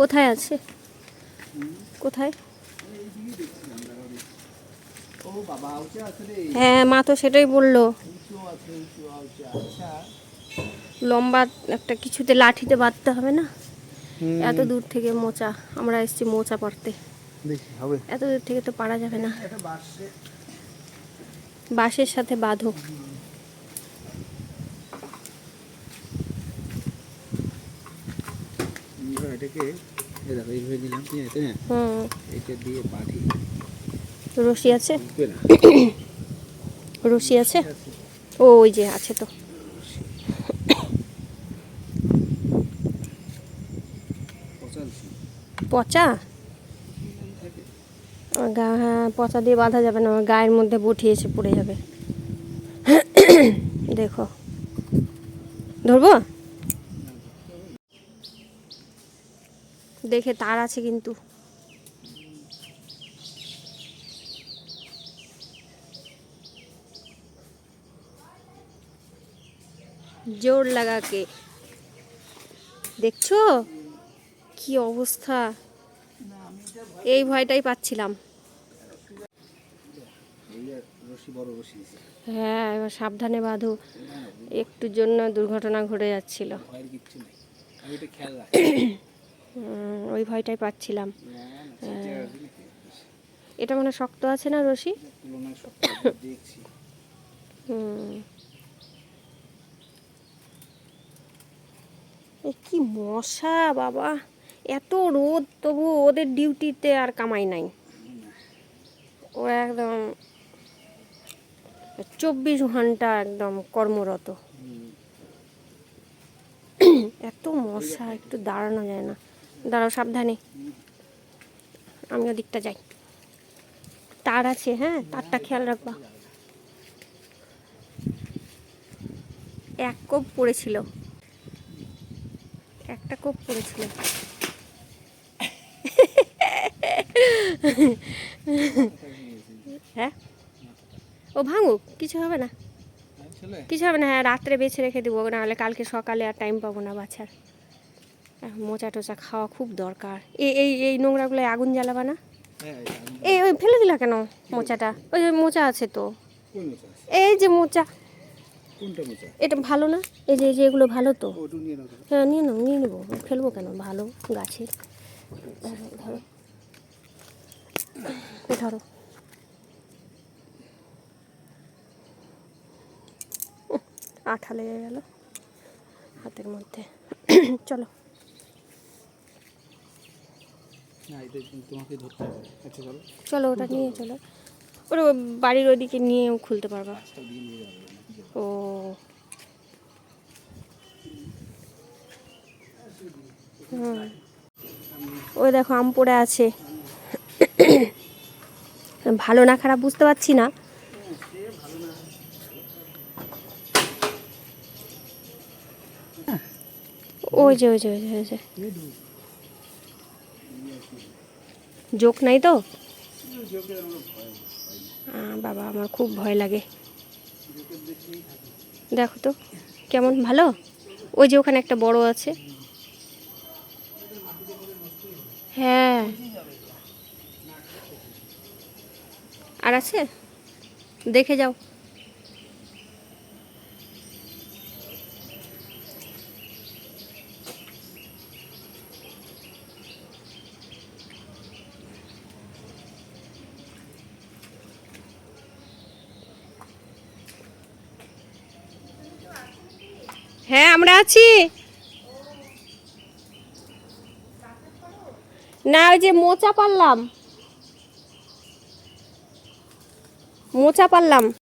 কোথায় আছে? কোথায়? হ্যাঁ মা তো সেটাই বলল। লম্বা একটা কিছুতে লাঠিতে বাঁধতে হবে না? এত দূর থেকে মোচা আমরা এসেছি মোচা পারতে এত দূর থেকে তো পারা যাবে না। এটা বাসে বাঁশের সাথে বাঁধো। এটাকে এই দেখো এইভাবে নিলাম ঠিক আছে হুম। এটা দিয়ে বাঁধি রশি আছে? রশি আছে? ও ওই যে আছে তো। পচা গা হ্যাঁ পচা দিয়ে বাঁধা যাবে না আমার গায়ের মধ্যে বটি এসে পড়ে যাবে। দেখো। ধরবো? দেখে তার আছে কিন্তু। জোর লাগাকে। দেখছ? কি অবস্থা? এই ভয়টাই পাচ্ছিলাম। হ্যাঁ এবার সাবধানে বাঁধো। একটুর জন্য দুর্ঘটনা ঘটে যাচ্ছিল। ওই ভয়টাই পাচ্ছিলাম? এটা মানে শক্ত আছে না রশি? কি মশা বাবা! এত রোদ তবু ওদের ডিউটিতে আর কামাই নাই। ও একদম চব্বিশ ঘণ্টা একদম কর্মরত। এত মশা একটু দাঁড়ানো যায় না। দাঁড়াও সাবধানে। আমি ওদিকটা যাই। তার আছে হ্যাঁ? তারটা খেয়াল রাখবা। এক কোপ পড়েছিল। একটা কোপ পড়েছিল। হ্যাঁ? ও ভাঙুক কিছু হবে না। কিছু হবে না হ্যাঁ রাত্রে বেছে রেখে দেবো নাহলে কালকে সকালে আর টাইম পাবো না বাছার আহ, মোচা টোচা খাওয়া খুব দরকার। এই এই এই নোংরাগুলো আগুন জ্বালাবা না? হ্যাঁ এই ওই ফেলে দিলা কেন মোচাটা? ওই যে মোচা আছে তো? এই যে মোচা। এটা ভালো না? এই যে এই যে এগুলো ভালো তো। হ্যাঁ নিয়ে নাও নিয়ে নেব। ফেলব কেন? ভালো গাছে ধরো। ধরো। আঠা লেগে গেল। হাতের মধ্যে। চলো না এটা কিন্তু তোমাকে ধরতে হবে আচ্ছা চলো। চলো ওটা নিয়ে চলো। ওটা বাড়ির ওদিকে নিয়েও খুলতে পারবা? ও। ওই দেখো আম পড়ে আছে। ভালো না খারাপ বুঝতে পারছি না। ওই যে ওই যে ওই যে ওই যে। জোক নাই তো? বাবা আমার খুব ভয় লাগে। দেখো তো কেমন ভালো? ওই যে ওখানে একটা বড় আছে। হ্যাঁ। আর আছে? দেখে যাও। হ্যাঁ আমরা আছি। না ওই যে মোচা পারলাম। মোচা পারলাম।